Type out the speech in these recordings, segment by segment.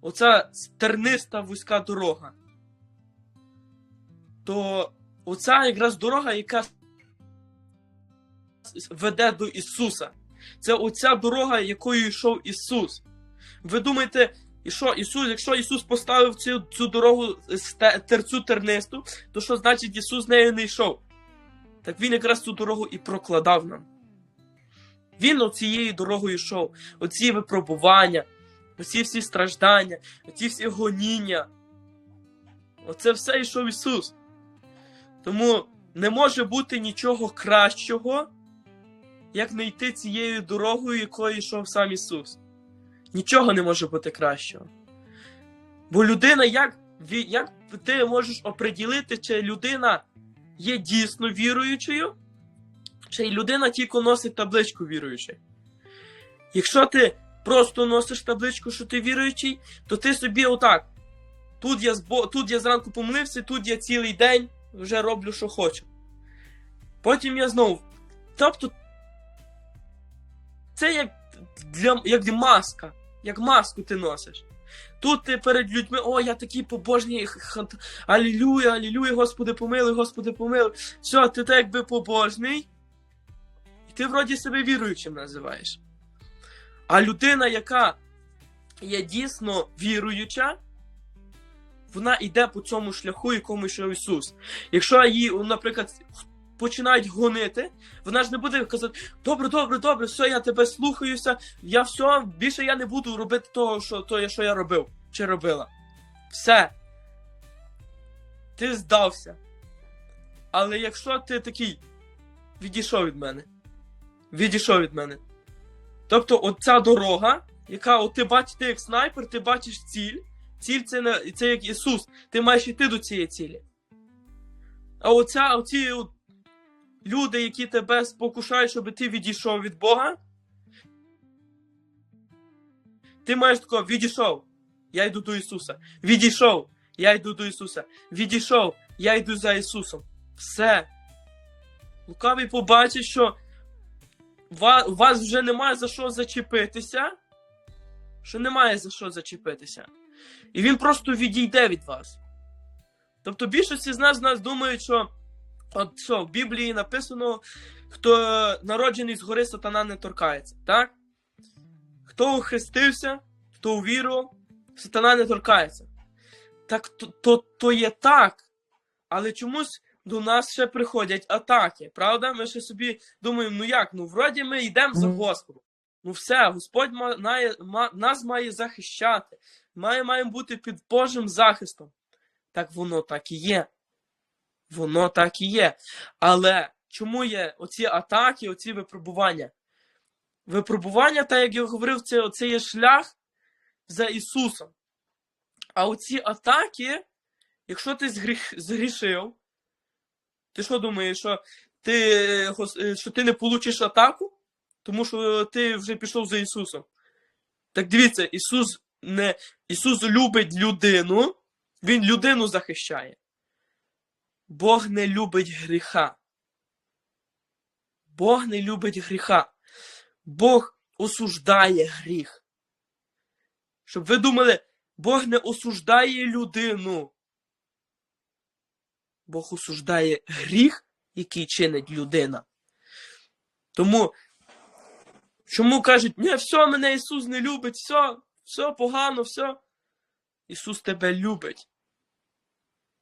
оця терниста вузька дорога, то оця якраз дорога, яка веде до Ісуса. Це оця дорога, якою йшов Ісус. Ви думаєте, що Ісус, якщо Ісус поставив цю, цю дорогу з терцю тернисту, то що значить Ісус нею не йшов? Так Він якраз цю дорогу і прокладав нам. Він оцією дорогою йшов, оці випробування, оці всі страждання, оці всі гоніння. Оце все йшов Ісус. Тому не може бути нічого кращого, як не йти цією дорогою, якою йшов сам Ісус. Нічого не може бути кращого. Бо людина, як, як ти можеш оприділити, чи людина є дійсно віруючою, чи людина тільки носить табличку віруючий. Якщо ти просто носиш табличку, що ти віруючий, то ти собі отак. Тут я, збо... тут я зранку помилився, тут я цілий день вже роблю, що хочу. Потім я знову. Тобто, це як для як маска, як маску ти носиш. Тут ти перед людьми, о, я такий побожний, х- х- алілюя, алілюя, Господи помилуй, Господи помилуй. Все, ти так якби побожний, і ти вроді себе віруючим називаєш. А людина, яка є дійсно віруюча, вона йде по цьому шляху, якому йшов Ісус. Якщо її, наприклад, починають гонити, вона ж не буде казати: добре, добре, добре, все, я тебе слухаюся, я все, більше я не буду робити того, що, то, що я робив чи робила. Все. Ти здався. Але якщо ти такий відійшов від мене, відійшов від мене. Тобто, оця дорога, яка от ти бачиш, ти як снайпер, ти бачиш ціль. Ціль це, не, це як Ісус. Ти маєш йти до цієї цілі. А оця, оці от люди, які тебе спокушають, щоб ти відійшов від Бога. Ти маєш такого, відійшов. Я йду до Ісуса. Відійшов. Я йду до Ісуса. Відійшов. Я йду за Ісусом. Все. Лукавий побачить, що у вас вже немає за що зачепитися. Що немає за що зачепитися. І він просто відійде від вас. Тобто більшість з нас, з нас думають, що от що в Біблії написано, хто народжений згори сатана не торкається, так? Хто охрестився, хто увірував, сатана не торкається. Так то, то, то є так. Але чомусь до нас ще приходять атаки, правда? Ми ще собі думаємо, ну як, ну вроді ми йдемо за. Господом. Ну все, Господь ма- має, нас має захищати. Має, маємо бути під Божим захистом. Так воно так і є. Воно так і є. Але чому є оці атаки, оці випробування? Випробування, так як я говорив, це, це є шлях за Ісусом. А оці атаки, якщо ти згрішив, ти що думаєш, що ти, е, е, що ти не получиш атаку? Тому що ти вже пішов за Ісусом. Так дивіться, Ісус не Ісус любить людину, Він людину захищає. Бог не любить гріха. Бог не любить гріха. Бог осуждає гріх. Щоб ви думали, Бог не осуждає людину. Бог осуждає гріх, який чинить людина. Тому, чому кажуть, ні, все, мене Ісус не любить, все, все погано, все. Ісус тебе любить.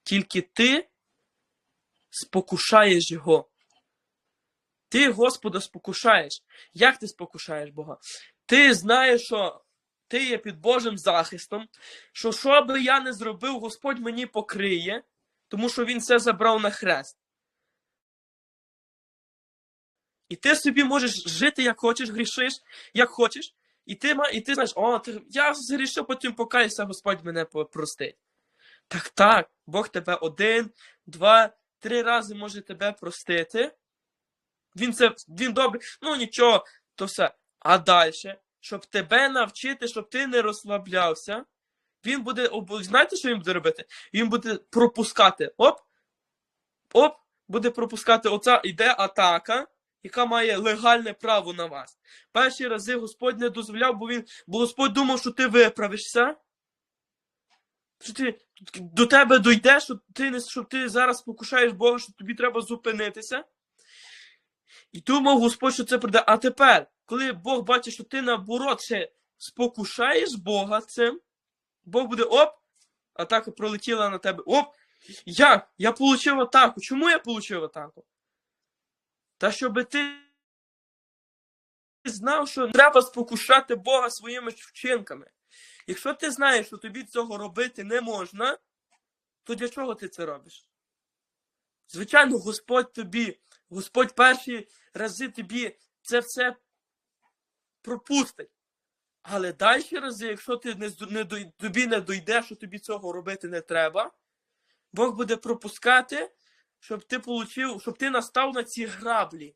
Тільки ти спокушаєш Його. Ти Господа спокушаєш. Як ти спокушаєш Бога? Ти знаєш, що ти є під Божим захистом, що що би я не зробив, Господь мені покриє, тому що Він все забрав на хрест. І ти собі можеш жити, як хочеш, грішиш, як хочеш, і ти, і ти знаєш, о, ти, я згрішив, потім покаюся, Господь мене простить. Так, так, Бог тебе один, два, три рази може тебе простити. Він це він добрий, ну нічого, то все. А далі, щоб тебе навчити, щоб ти не розслаблявся, він буде, знаєте, що він буде робити? Він буде пропускати. Оп, оп, буде пропускати. Оця іде атака, яка має легальне право на вас. Перші рази Господь не дозволяв, бо він, бо Господь думав, що ти виправишся. Що ти до тебе дойде, що ти що ти зараз покушаєш Бога, що тобі треба зупинитися. І думав Господь, що це прийде. А тепер, коли Бог бачить, що ти наоборот ще спокушаєш Бога цим, Бог буде оп, атака пролетіла на тебе. Оп! Як? Я отримав атаку. Чому я отримав атаку? Та щоб ти знав, що треба спокушати Бога своїми вчинками. Якщо ти знаєш, що тобі цього робити не можна, то для чого ти це робиш? Звичайно, Господь тобі, Господь перші рази тобі це все пропустить. Але далі рази, якщо ти не, не, тобі не дойде, що тобі цього робити не треба, Бог буде пропускати, щоб ти получив, щоб ти настав на ці граблі.